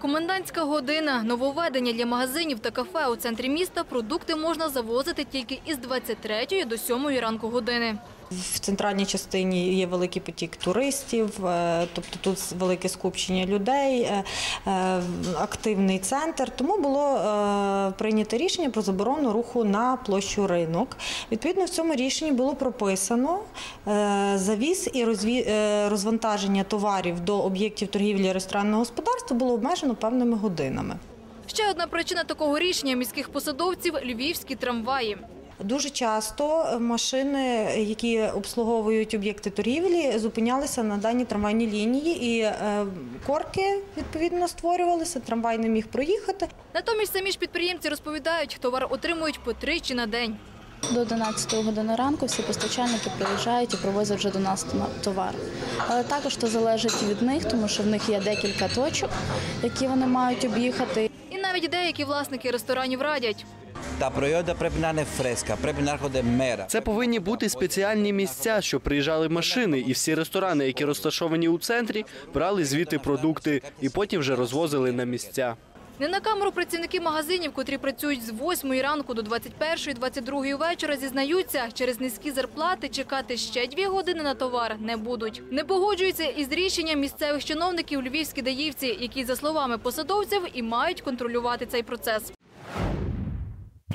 Комендантська година, нововведення для магазинів та кафе у центрі міста. Продукти можна завозити тільки із 23 до 7 ранку години. В центральній частині є великий потік туристів, е, тобто тут велике скупчення людей, е, е, активний центр. Тому було прийнято рішення про заборону руху на площу ринок. Відповідно, в цьому рішенні було прописано е, завіз і е, розвантаження товарів до об'єктів торгівлі ресторанного господарства було обмежено певними годинами. Ще одна причина такого рішення міських посадовців – львівські трамваї. Дуже часто машини, які обслуговують об'єкти торгівлі, зупинялися на даній трамвайній лінії, і е, корки відповідно створювалися. Трамвай не міг проїхати. Натомість самі ж підприємці розповідають, товар отримують по тричі на день. До 11 години ранку всі постачальники приїжджають і привозять вже до нас на- товар. Але також це залежить від них, тому що в них є декілька точок, які вони мають об'їхати. І навіть деякі власники ресторанів радять. Τα προϊόντα πρέπει να είναι φρέσκα, πρέπει να έρχονται μέρα. Це повинні бути спеціальні місця, щоб приїжджали машини, і всі ресторани, які розташовані у центрі, брали звідти продукти і потім вже розвозили на місця. Не на камеру працівники магазинів, котрі працюють з 8 ранку до 21-22 вечора, зізнаються, через низькі зарплати чекати ще дві години на товар не будуть. Не погоджуються із рішенням місцевих чиновників львівські даївці, які, за словами посадовців, і мають контролювати цей процес.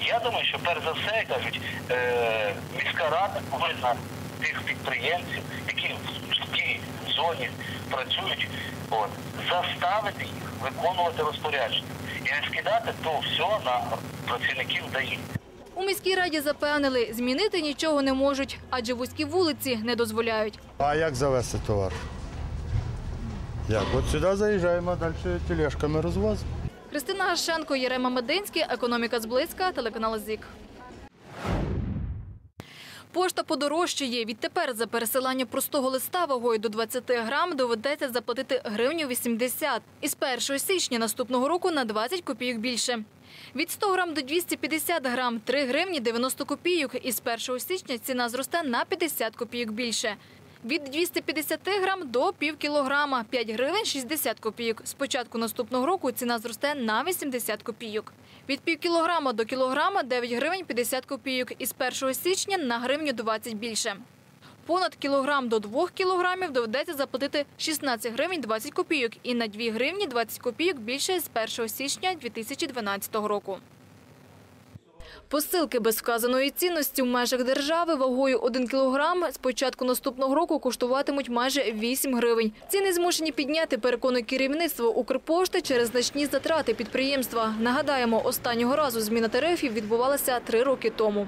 Я думаю, що перш за все кажуть, е, міська рада повинна тих підприємців, які в тій зоні працюють, от, заставити їх виконувати розпорядження і не скидати то все на працівників ДАІ. У міській раді запевнили, змінити нічого не можуть, адже вузькі вулиці не дозволяють. А як завести товар? Як? От сюди заїжджаємо, а далі тележками розвозимо. Христина Гашенко, Єрема Мединський, економіка зблизька, телеканал ЗІК. Пошта подорожчає. Відтепер за пересилання простого листа вагою до 20 грам доведеться заплатити гривню 80. Із 1 січня наступного року на 20 копійок більше. Від 100 грам до 250 грам – 3 гривні 90 копійок. Із 1 січня ціна зросте на 50 копійок більше. Від 250 грам до пів кілограма – 5 гривень 60 копійок. З початку наступного року ціна зросте на 80 копійок. Від пів кілограма до кілограма – 9 гривень 50 копійок. Із 1 січня на гривню 20 більше. Понад кілограм до 2 кілограмів доведеться заплатити 16 гривень 20 копійок і на 2 гривні 20 копійок більше з 1 січня 2012 року. Посилки без вказаної цінності в межах держави вагою 1 кілограм з початку наступного року коштуватимуть майже 8 гривень. Ціни змушені підняти, переконує керівництво Укрпошти через значні затрати підприємства. Нагадаємо, останнього разу зміна тарифів відбувалася три роки тому.